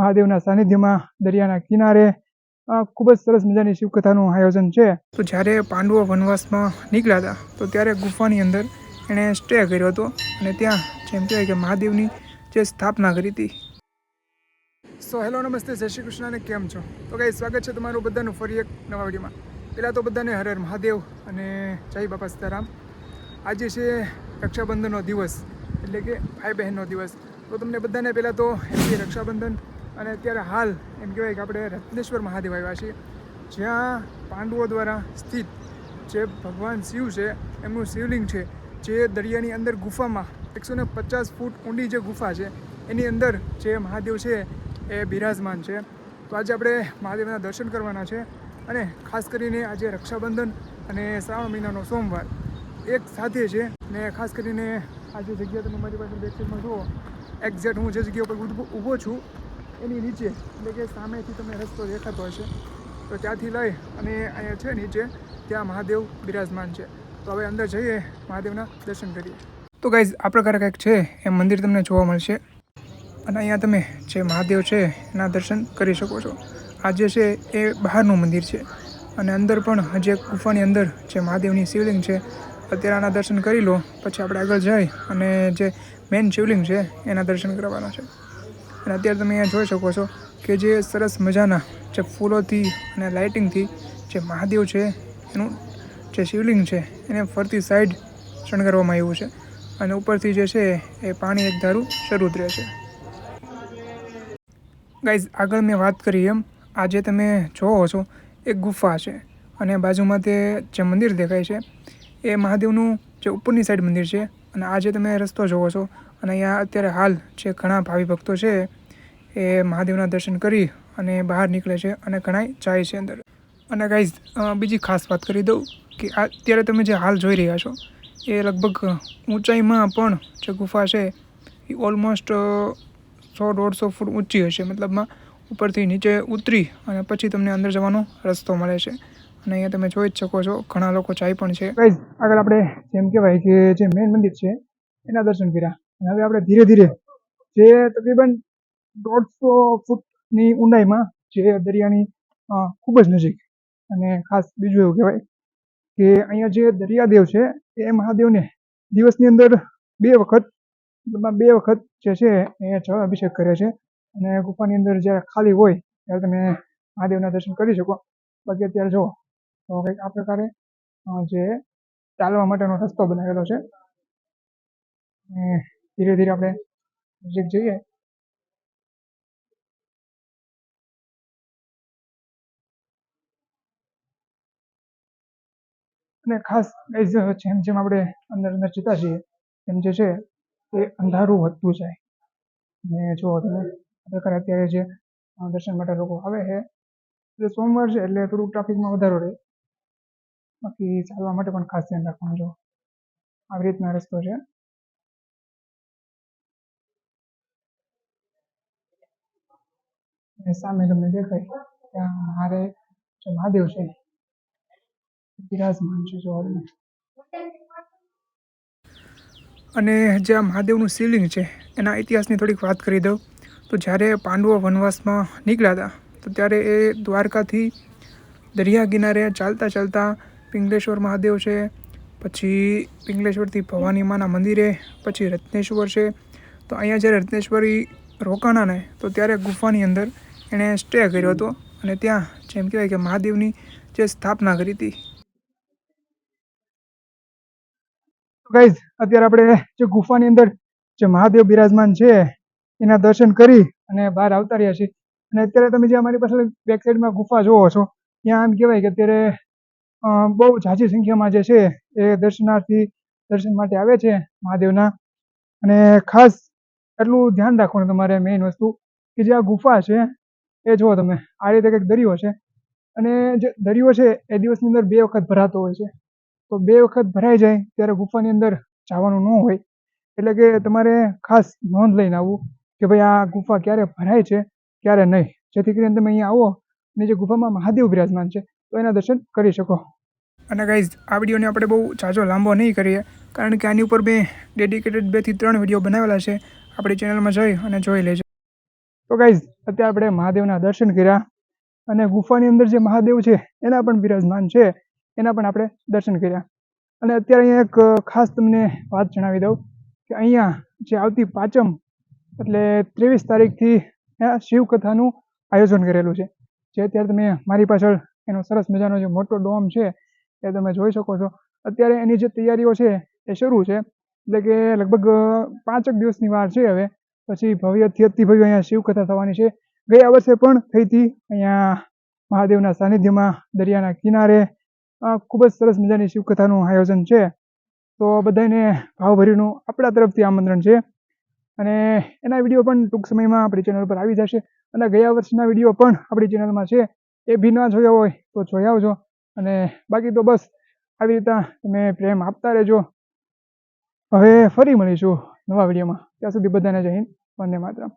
મહાદેવના સાનિધ્યમાં દરિયાના કિનારે ખૂબ જ સરસ મજાની શિવકથાનું આયોજન છે. તો જ્યારે પાંડવો વનવાસમાં નીકળ્યા હતા, તો ત્યારે ગુફાની અંદર એણે સ્ટે કર્યો હતો અને ત્યાં જેમ કહેવાય કે મહાદેવની જે સ્થાપના કરી હતી. સો હેલો નમસ્તે, જય શ્રી કૃષ્ણ અને કેમ છો? તો કાંઈ સ્વાગત છે તમારું બધાનું ફરી એક નવા વિડીયોમાં. પહેલાં તો બધાને હર મહાદેવ અને જય બાપા સીતારામ. આજે છે રક્ષાબંધનનો દિવસ, એટલે કે ભાઈ બહેનનો દિવસ. તો તમને બધાને પહેલાં તો હેપી રક્ષાબંધન અને અત્યારે હાલ એમ કહેવાય કે આપણે રત્નેશ્વર મહાદેવ આવ્યા છીએ, જ્યાં પાંડવો દ્વારા સ્થિત જે ભગવાન શિવ છે, એમનું શિવલિંગ છે, જે દરિયાની અંદર ગુફામાં એકસો ને પચાસ ફૂટ ઊંડી જે ગુફા છે, એની અંદર જે મહાદેવ છે, એ બિરાજમાન છે. તો આજે આપણે મહાદેવના દર્શન કરવાના છે અને ખાસ કરીને આજે રક્ષાબંધન અને શ્રાવણ મહિનાનો સોમવાર એક સાથે છે ને ખાસ કરીને આ જે જગ્યા તમે મારી પાસે બેકસાઇડમાં જુઓ એક્ઝેક્ટ હું જે જગ્યા ઉપર ઊભો છું એની નીચે, એટલે કે સામેથી તમને રસ્તો દેખાતો હશે, તો ત્યાંથી લઈ અને અહીંયા છે નીચે, ત્યાં મહાદેવ બિરાજમાન છે. તો હવે અંદર જઈએ, મહાદેવના દર્શન કરીએ. તો ગાઈઝ આ પ્રકારે કંઈક છે એ મંદિર તમને જોવા મળશે. અને અહીંયા તમે જે મહાદેવ છે, એના દર્શન કરી શકો છો. આ જે છે, એ બહારનું મંદિર છે. અને અંદર પણ એક ગુફાની અંદર જે મહાદેવની શિવલિંગ છે, અત્યારે આના દર્શન કરી લો, પછી આપણે આગળ જઈ અને જે મેઇન શિવલિંગ છે, એના દર્શન કરવાના છે. અને અત્યારે તમે અહીંયા જોઈ શકો છો કે જે સરસ મજાના જે ફૂલોથી અને લાઇટિંગથી જે મહાદેવ છે, એનું જે શિવલિંગ છે, એને ફરતી સાઈડ શણગારવામાં આવ્યું છે. અને ઉપરથી જે છે, એ પાણી એક ધારું શરૂ જ રહે છે. ગાઈઝ આગળ મેં વાત કરી એમ. આ જે તમે જોવો છો, એ ગુફા છે. અને બાજુમાં તે જે મંદિર દેખાય છે, એ મહાદેવનું જે ઉપરની સાઈડ મંદિર છે. અને આ જે તમે રસ્તો જોવો છો, અને અહીંયા અત્યારે હાલ જે ઘણા ભાવિ ભક્તો છે એ મહાદેવના દર્શન કરી અને બહાર નીકળે છે અને ઘણાય જાય છે અંદર. અને ગાઈઝ બીજી ખાસ વાત કરી દઉં કે અત્યારે તમે જે હાલ જોઈ રહ્યા છો, એ લગભગ ઊંચાઈમાં પણ જે ગુફા છે, એ ઓલમોસ્ટ સો દોઢસો ફૂટ ઊંચી હશે. મતલબમાં ઉપરથી નીચે ઉતરી અને પછી તમને અંદર જવાનો રસ્તો મળે છે. અને અહીંયા તમે જોઈ જ શકો છો, ઘણા લોકો ચાય પણ છે. આગળ આપણે જેમ કહેવાય કે જે મેઇન મંદિર છે, એના દર્શન કર્યા. અને હવે આપણે ધીરે ધીરે જે તકરીબન દોઢસો ફૂટની ઊંડાઈમાં જે દરિયાની ખૂબ જ નજીક. અને ખાસ બીજું એવું કહેવાય કે અહીંયા જે દરિયાદેવ છે, એ મહાદેવને દિવસની અંદર બે વખત બે વખત જે છે એ જળ અભિષેક કરે છે. અને ગુફાની અંદર જ્યારે ખાલી હોય, ત્યારે તમે મહાદેવના દર્શન કરી શકો. બાકી અત્યારે જુઓ, તો કંઈક આ પ્રકારે જે ચાલવા માટેનો રસ્તો બનાવેલો છે. ધીરે ધીરે આપણે નજીક જઈએ. અને ખાસ જેમ જેમ આપણે અંદર અંદર જતા છીએ તેમ જે છે એ અંધારું વધતું જાય. ને જો તમે પ્રકારે અત્યારે જે દર્શન માટે લોકો આવે છે, એટલે સોમવાર છે એટલે થોડુંક ટ્રાફિકમાં વધારો રહે. બાકી ચાલવા માટે પણ ખાસ ધ્યાન રાખવાનું જો. આવી રીતના રસ્તો છે. સામે તમને દેખાય ત્યાં મારે જે મહાદેવ છે બિરાજમાન છે જો અને જે આ મહાદેવનું શિવલિંગ છે, એના ઇતિહાસની થોડીક વાત કરી દઉં. તો જ્યારે પાંડવો વનવાસમાં નીકળ્યા હતા, તો ત્યારે એ દ્વારકાથી દરિયા કિનારે ચાલતા ચાલતા પિંગલેશ્વર મહાદેવ છે, પછી પિંગલેશ્વરથી ભવાની માના મંદિરે, પછી રત્નેશ્વર છે. તો અહીંયા જ્યારે રત્નેશ્વરી રોકાણા ને, તો ત્યારે ગુફાની અંદર એણે સ્ટે કર્યો હતો. અને ત્યાં જેમ કહેવાય કે મહાદેવની જે સ્થાપના કરી હતી ગાઈઝ અત્યારે આપણે જે ગુફાની અંદર જે મહાદેવ બિરાજમાન છે, એના દર્શન કરી અને બહાર આવતા રહ્યા છીએ. અને અત્યારે તમે જે અમારી પાસે બેક સાઈડમાં ગુફા જોવો છો, ત્યાં આમ કહેવાય કે અત્યારે બહુ ઝાઝી સંખ્યામાં જે છે, એ દર્શનાર્થી દર્શન માટે આવે છે મહાદેવના. અને ખાસ એટલું ધ્યાન રાખવાનું તમારે મેઇન વસ્તુ કે જે આ ગુફા છે, એ જુઓ તમે, આ રીતે કંઈક દરિયો છે. અને જે દરિયો છે, એ દિવસની અંદર બે વખત ભરાતો હોય છે. તો બે વખત ભરાઈ જાય ત્યારે ગુફાની અંદર જવાનું ન હોય. એટલે કે તમારે ખાસ નોંધ લઈને આવવું કે ભાઈ આ ગુફા ક્યારે ભરાય છે, ક્યારે નહીં. જેથી કરીને તમે અહીંયા આવો અને જે ગુફામાં મહાદેવ બિરાજમાન છે, તો એના દર્શન કરી શકો. અને ગાઈઝ આ વિડીયોને આપણે બહુ ઝાઝો લાંબો નહીં કરીએ, કારણ કે આની ઉપર મેં ડેડિકેટેડ બેથી ત્રણ વીડિયો બનાવેલા છે. આપણી ચેનલમાં જઈ અને જોઈ લેજો. તો ગાઈઝ અત્યારે આપણે મહાદેવના દર્શન કર્યા અને ગુફાની અંદર જે મહાદેવ છે, એના પણ બિરાજમાન છે. એના પણ આપણે દર્શન કર્યા. અને અત્યારે અહીંયા એક ખાસ તમને વાત જણાવી દઉં કે અહીંયા જે આવતી પાંચમ એટલે ત્રેવીસ તારીખથી શિવકથાનું આયોજન કરેલું છે. જે અત્યારે તમે મારી પાછળ એનો સરસ મજાનો જે મોટો ડોમ છે એ તમે જોઈ શકો છો. અત્યારે એની જે તૈયારીઓ છે એ શરૂ છે. એટલે કે લગભગ પાંચેક દિવસની વાર છે હવે. પછી ભવ્યથી અતિ ભવ્ય અહીંયા શિવકથા થવાની છે. ગયા વર્ષે પણ થઈ હતી અહીંયા મહાદેવના સાનિધ્યમાં દરિયાના કિનારે ખૂબ જ સરસ મજાની શિવકથાનું આયોજન છે. તો બધાને ભાવભરીનું આપણા તરફથી આમંત્રણ છે. અને એના વીડિયો પણ ટૂંક સમયમાં આપણી ચેનલ પર આવી જશે. અને ગયા વર્ષના વીડિયો પણ આપણી ચેનલમાં છે. એ બી ના જોયા હોય તો જોઈ આવજો. અને બાકી તો બસ આવી રીતના તમે પ્રેમ આપતા રહેજો. હવે ફરી મળીશું નવા વિડીયોમાં. ત્યાં સુધી બધાને જય હિન્દ. વંદે માતરમ.